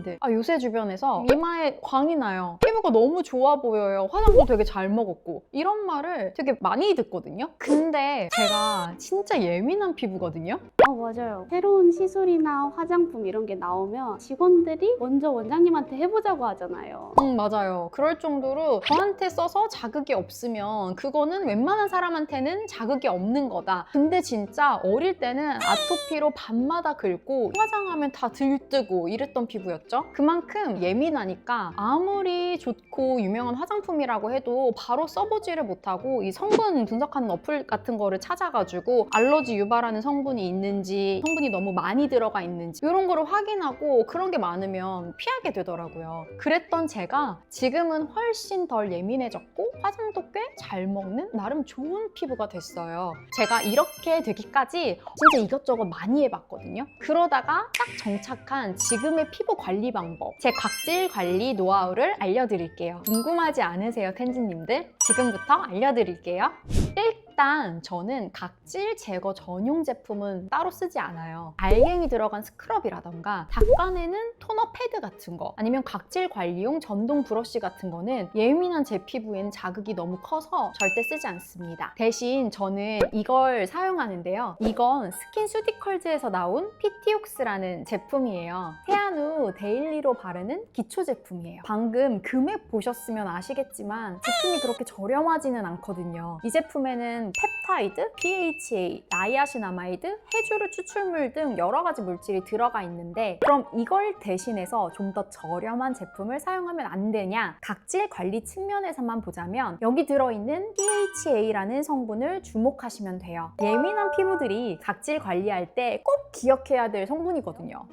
텐진님들 아 요새 주변에서 이마에 광이 나요 피부가 너무 좋아 보여요 화장도 되게 잘 먹었고 이런 말을 되게 많이 듣거든요 근데 제가 진짜 예민한 피부거든요 어, 맞아요. 새로운 시술이나 화장품 이런 게 나오면 직원들이 먼저 원장님한테 해보자고 하잖아요. 음, 맞아요. 그럴 정도로 저한테 써서 자극이 없으면 그거는 웬만한 사람한테는 자극이 없는 거다. 근데 진짜 어릴 때는 아토피로 밤마다 긁고 화장하면 다 들뜨고 이랬던 피부였죠. 그만큼 예민하니까 아무리 좋고 유명한 화장품이라고 해도 바로 써보지를 못하고 이 성분 분석하는 어플 같은 거를 찾아가지고 알러지 유발하는 성분이 있는지 성분이 너무 많이 들어가 있는지 이런 거를 확인하고 그런 게 많으면 피하게 되더라고요. 그랬던 제가 지금은 훨씬 덜 예민해졌고 화장도 꽤 잘 먹는 나름 좋은 피부가 됐어요. 제가 이렇게 되기까지 진짜 이것저것 많이 해봤거든요. 그러다가 딱 정착한 지금의 피부 관리 방법, 제 각질 관리 노하우를 알려드릴게요. 궁금하지 않으세요, 텐진님들? 지금부터 알려드릴게요. 일단 저는 각질 제거 전용 제품은 따로 쓰지 않아요. 알갱이 들어간 스크럽이라던가 닦아내는 토너 패드 같은 거 아니면 각질 관리용 전동 브러쉬 같은 거는 예민한 제 피부에는 자극이 너무 커서 절대 쓰지 않습니다. 대신 저는 이걸 사용하는데요. 이건 스킨 슈디컬즈에서 나온 피티옥스라는 제품이에요. 세안 후 데일리로 바르는 기초 제품이에요. 방금 금액 보셨으면 아시겠지만 제품이 그렇게 저 렴하지는 않거든요. 이 제품에는 펩타이드, PHA, 나이아신아마이드, 해주르 추출물 등 여러 가지 물질이 들어가 있는데 그럼 이걸 대신해서 좀 더 저렴한 제품을 사용하면 안 되냐? 각질 관리 측면에서만 보자면 여기 들어있는 PHA라는 성분을 주목하시면 돼요. 예민한 피부들이 각질 관리할 때 꼭 기억해야 될 성분이거든요.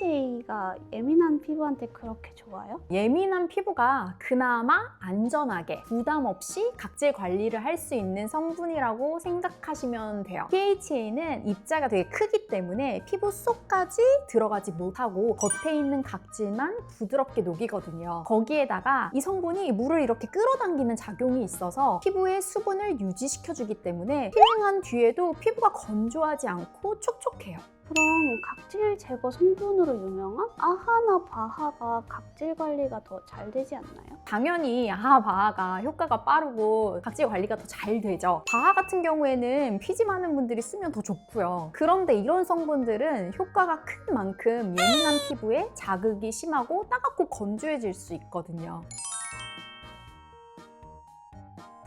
PHA가 예민한 피부한테 그렇게 좋아요? 예민한 피부가 그나마 안전하게 부담 없이 각질 관리를 할 수 있는 성분이라고 생각하시면 돼요. PHA는 입자가 되게 크기 때문에 피부 속까지 들어가지 못하고 겉에 있는 각질만 부드럽게 녹이거든요. 거기에다가 이 성분이 물을 이렇게 끌어당기는 작용이 있어서 피부의 수분을 유지시켜주기 때문에 필링한 뒤에도 피부가 건조하지 않고 촉촉해요. 그럼 각질 제거 성분으로 유명한 아하나 바하가 각질 관리가 더 잘 되지 않나요? 당연히 아하 바하가 효과가 빠르고 각질 관리가 더 잘 되죠. 바하 같은 경우에는 피지 많은 분들이 쓰면 더 좋고요. 그런데 이런 성분들은 효과가 큰 만큼 예민한 피부에 자극이 심하고 따갑고 건조해질 수 있거든요.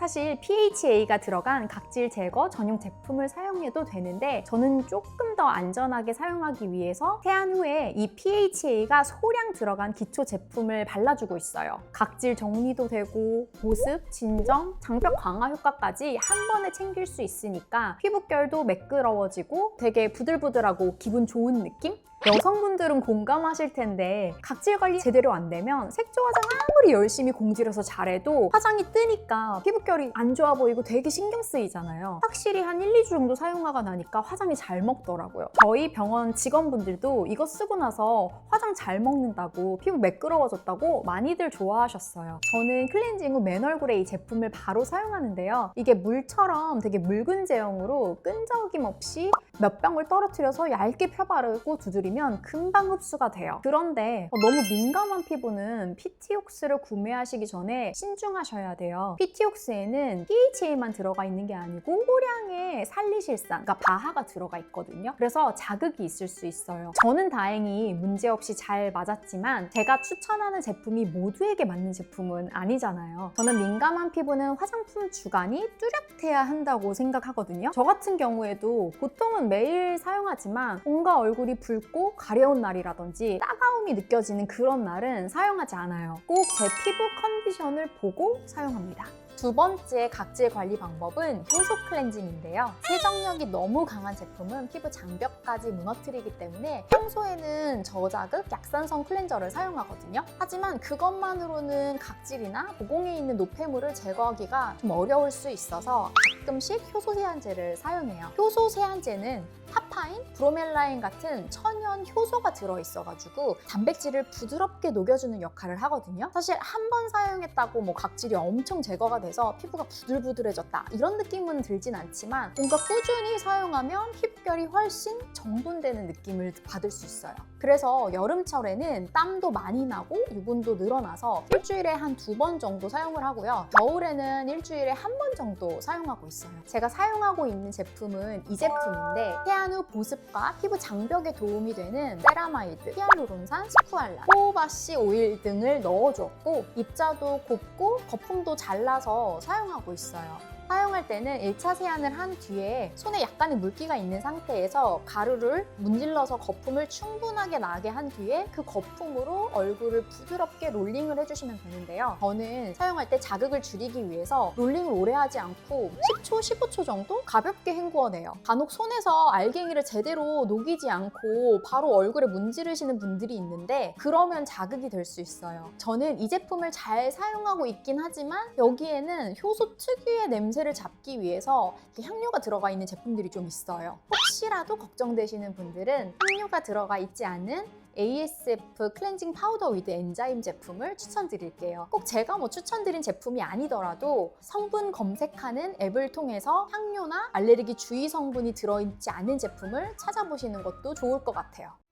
사실 PHA가 들어간 각질 제거 전용 제품을 사용해도 되는데 저는 조금 더 안전하게 사용하기 위해서 세안 후에 이 PHA가 소량 들어간 기초 제품을 발라주고 있어요. 각질 정리도 되고 보습, 진정, 장벽 강화 효과까지 한 번에 챙길 수 있으니까 피부결도 매끄러워지고 되게 부들부들하고 기분 좋은 느낌? 여성분들은 공감하실 텐데 각질 관리 제대로 안 되면 색조 화장 아무리 열심히 공들여서 잘해도 화장이 뜨니까 피부결이 안 좋아 보이고 되게 신경 쓰이잖아요. 확실히 한 1, 2주 정도 사용하고 나니까 화장이 잘 먹더라고요. 저희 병원 직원분들도 이거 쓰고 나서 화장 잘 먹는다고 피부 매끄러워졌다고 많이들 좋아하셨어요. 저는 클렌징 후 맨얼굴에 이 제품을 바로 사용하는데요. 이게 물처럼 되게 묽은 제형으로 끈적임 없이 몇 방울 떨어뜨려서 얇게 펴바르고 두드리면 금방 흡수가 돼요. 그런데 어, 너무 민감한 피부는 피티옥스를 구매하시기 전에 신중하셔야 돼요. 피티옥스에는 PHA만 들어가 있는 게 아니고 소량의 살리실산, 그러니까 바하가 들어가 있거든요. 그래서 자극이 있을 수 있어요. 저는 다행히 문제없이 잘 맞았지만 제가 추천하는 제품이 모두에게 맞는 제품은 아니잖아요. 저는 민감한 피부는 화장품 주간이 뚜렷해야 한다고 생각하거든요. 저 같은 경우에도 보통은 매일 사용하지만 뭔가 얼굴이 붉고 가려운 날이라든지 따가움이 느껴지는 그런 날은 사용하지 않아요. 꼭 제 피부 컨디션을 보고 사용합니다. 두 번째 각질 관리 방법은 효소 클렌징인데요. 세정력이 너무 강한 제품은 피부 장벽까지 무너뜨리기 때문에 평소에는 저자극 약산성 클렌저를 사용하거든요. 하지만 그것만으로는 각질이나 모공에 있는 노폐물을 제거하기가 좀 어려울 수 있어서 가끔씩 효소 세안제를 사용해요. 효소 세안제는 파파인, 브로멜라인 같은 천연 효소가 들어있어가지고 단백질을 부드럽게 녹여주는 역할을 하거든요. 사실 한 번 사용했다고 뭐 각질이 엄청 제거가 돼서 피부가 부들부들해졌다 이런 느낌은 들진 않지만 뭔가 꾸준히 사용하면 피부결이 훨씬 정돈되는 느낌을 받을 수 있어요. 그래서 여름철에는 땀도 많이 나고 유분도 늘어나서 일주일에 한 두 번 정도 사용을 하고요. 겨울에는 일주일에 한 번 정도 사용하고 있어요. 제가 사용하고 있는 제품은 이 제품인데 태안 후 보습과 피부 장벽에 도움이 되는 세라마이드, 히알루론산, 스쿠알라, 호호바시 오일 등을 넣어주었고 입자도 곱고 거품도 잘 나서 사용하고 있어요. 사용할 때는 1차 세안을 한 뒤에 손에 약간의 물기가 있는 상태에서 가루를 문질러서 거품을 충분하게 나게 한 뒤에 그 거품으로 얼굴을 부드럽게 롤링을 해주시면 되는데요. 저는 사용할 때 자극을 줄이기 위해서 롤링을 오래 하지 않고 10초, 15초 정도 가볍게 헹구어내요. 간혹 손에서 알갱이를 제대로 녹이지 않고 바로 얼굴에 문지르시는 분들이 있는데 그러면 자극이 될 수 있어요. 저는 이 제품을 잘 사용하고 있긴 하지만 여기에는 효소 특유의 냄새 를 잡기 위해서 향료가 들어가 있는 제품들이 좀 있어요. 혹시라도 걱정되시는 분들은 향료가 들어가 있지 않은 ASF 클렌징 파우더 위드 엔자임 제품을 추천드릴게요. 꼭 제가 뭐 추천드린 제품이 아니더라도 성분 검색하는 앱을 통해서 향료나 알레르기 주의 성분이 들어있지 않은 제품을 찾아보시는 것도 좋을 것 같아요.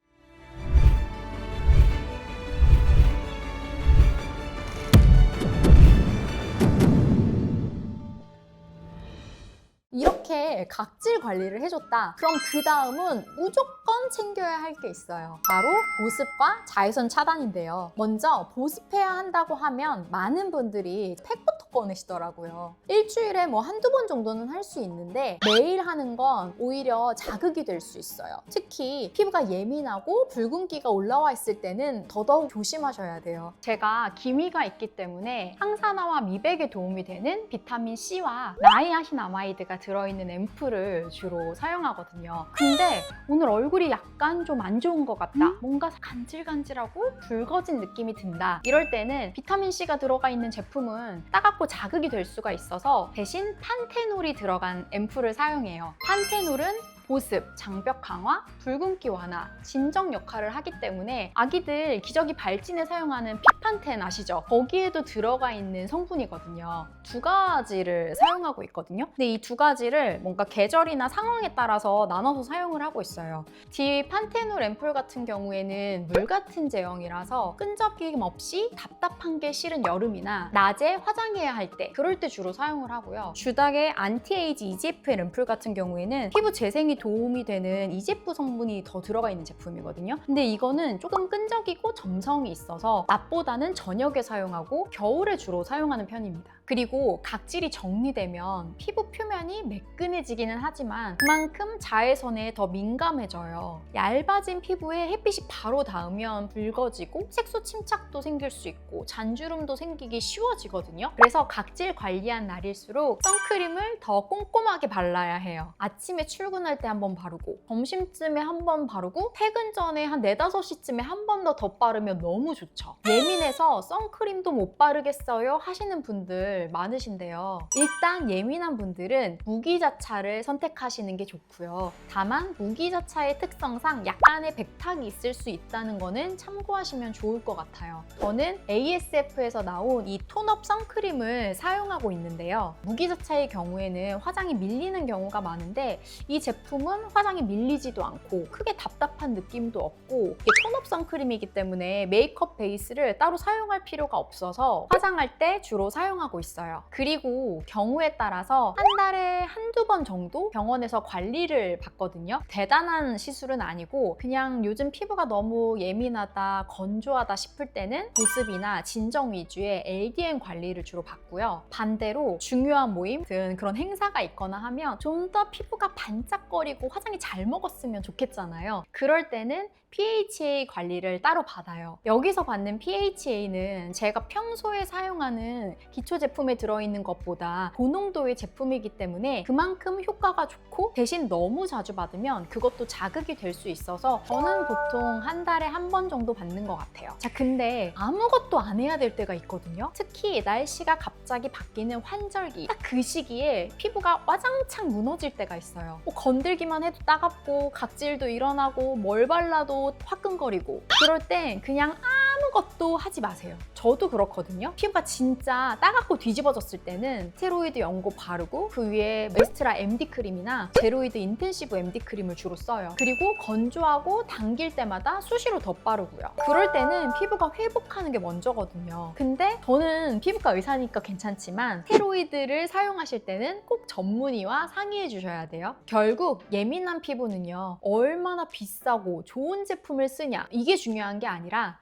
이렇게 각질 관리를 해줬다. 그럼 그 다음은 무조건 챙겨야 할 게 있어요. 바로 보습과 자외선 차단인데요. 먼저 보습해야 한다고 하면 많은 분들이 팩부터 꺼내시더라고요. 일주일에 뭐 한두 번 정도는 할 수 있는데 매일 하는 건 오히려 자극이 될 수 있어요. 특히 피부가 예민하고 붉은기가 올라와 있을 때는 더더욱 조심하셔야 돼요. 제가 기미가 있기 때문에 항산화와 미백에 도움이 되는 비타민 C와 나이아신아마이드가 들어있는 앰플을 주로 사용하거든요. 근데 오늘 얼굴이 약간 좀 안 좋은 것 같다. 뭔가 간질간질하고 붉어진 느낌이 든다. 이럴 때는 비타민 C가 들어가 있는 제품은 따갑고 자극이 될 수가 있어서 대신 판테놀이 들어간 앰플을 사용해요. 판테놀은 보습, 장벽 강화, 붉은기 완화, 진정 역할을 하기 때문에 아기들 기저귀 발진에 사용하는 피판텐 아시죠? 거기에도 들어가 있는 성분이거든요. 두 가지를 사용하고 있거든요. 근데 이 두 가지를 뭔가 계절이나 상황에 따라서 나눠서 사용을 하고 있어요. 디 판테놀 앰플 같은 경우에는 물 같은 제형이라서 끈적임 없이 답답한 게 싫은 여름이나 낮에 화장해야 할 때 그럴 때 주로 사용을 하고요. 주닥의 안티에이지 EGF 앰플 같은 경우에는 피부 재생 이 도움이 되는 EGF 성분이 더 들어가 있는 제품이거든요. 근데 이거는 조금 끈적이고 점성이 있어서 낮보다는 저녁에 사용하고 겨울에 주로 사용하는 편입니다. 그리고 각질이 정리되면 피부 표면이 매끈해지기는 하지만 그만큼 자외선에 더 민감해져요. 얇아진 피부에 햇빛이 바로 닿으면 붉어지고 색소 침착도 생길 수 있고 잔주름도 생기기 쉬워지거든요. 그래서 각질 관리한 날일수록 선크림을 더 꼼꼼하게 발라야 해요. 아침에 출근할 때 한번 바르고 점심쯤에 한 번 바르고 퇴근 전에 한 4, 5시쯤에 한 번더더 바르면 너무 좋죠. 예민해서 선크림도 못 바르겠어요 하시는 분들 많으신데요. 일단 예민한 분들은 무기자차를 선택하시는 게 좋고요. 다만 무기자차의 특성상 약간의 백탁이 있을 수 있다는 거는 참고하시면 좋을 것 같아요. 저는 ASF에서 나온 이 톤업 선크림을 사용하고 있는데요. 무기자차의 경우에는 화장이 밀리는 경우가 많은데 이 제품은 화장이 밀리지도 않고 크게 답답한 느낌도 없고 이게 톤업 선크림이기 때문에 메이크업 베이스를 따로 사용할 필요가 없어서 화장할 때 주로 사용하고 있 어요. 그리고 경우에 따라서 한 달에 한두 번 정도 병원에서 관리를 받거든요. 대단한 시술은 아니고 그냥 요즘 피부가 너무 예민하다, 건조하다 싶을 때는 보습이나 진정 위주의 LDN 관리를 주로 받고요. 반대로 중요한 모임 등 그런 행사가 있거나 하면 좀 더 피부가 반짝거리고 화장이 잘 먹었으면 좋겠잖아요. 그럴 때는 PHA 관리를 따로 받아요. 여기서 받는 PHA는 제가 평소에 사용하는 기초 제 품에 들어있는 것보다 고농도의 제품이기 때문에 그만큼 효과가 좋고 대신 너무 자주 받으면 그것도 자극이 될 수 있어서 저는 보통 한 달에 한 번 정도 받는 것 같아요. 자, 근데 아무것도 안 해야 될 때가 있거든요. 특히 날씨가 갑자기 바뀌는 환절기 딱 그 시기에 피부가 와장창 무너질 때가 있어요. 뭐 건들기만 해도 따갑고 각질도 일어나고 뭘 발라도 화끈거리고 그럴 땐 그냥 아 무것도 하지 마세요. 저도 그렇거든요. 피부가 진짜 따갑고 뒤집어졌을 때는 스테로이드 연고 바르고 그 위에 메스트라 MD 크림이나 제로이드 인텐시브 MD 크림을 주로 써요. 그리고 건조하고 당길 때마다 수시로 덧바르고요. 그럴 때는 피부가 회복하는 게 먼저거든요. 근데 저는 피부과 의사니까 괜찮지만 스테로이드를 사용하실 때는 꼭 전문의와 상의해 주셔야 돼요. 결국 예민한 피부는요. 얼마나 비싸고 좋은 제품을 쓰냐 이게 중요한 게 아니라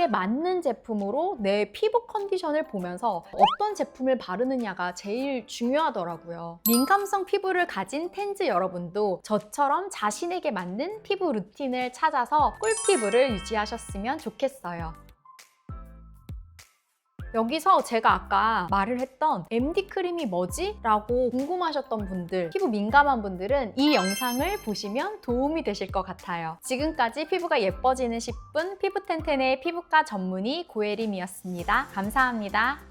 나에게 맞는 제품으로 내 피부 컨디션을 보면서 어떤 제품을 바르느냐가 제일 중요하더라고요. 민감성 피부를 가진 텐즈 여러분도 저처럼 자신에게 맞는 피부 루틴을 찾아서 꿀피부를 유지하셨으면 좋겠어요. 여기서 제가 아까 말을 했던 MD 크림이 뭐지? 라고 궁금하셨던 분들, 피부 민감한 분들은 이 영상을 보시면 도움이 되실 것 같아요. 지금까지 피부가 예뻐지는 10분 피부 텐텐의 피부과 전문의 고혜림이었습니다. 감사합니다.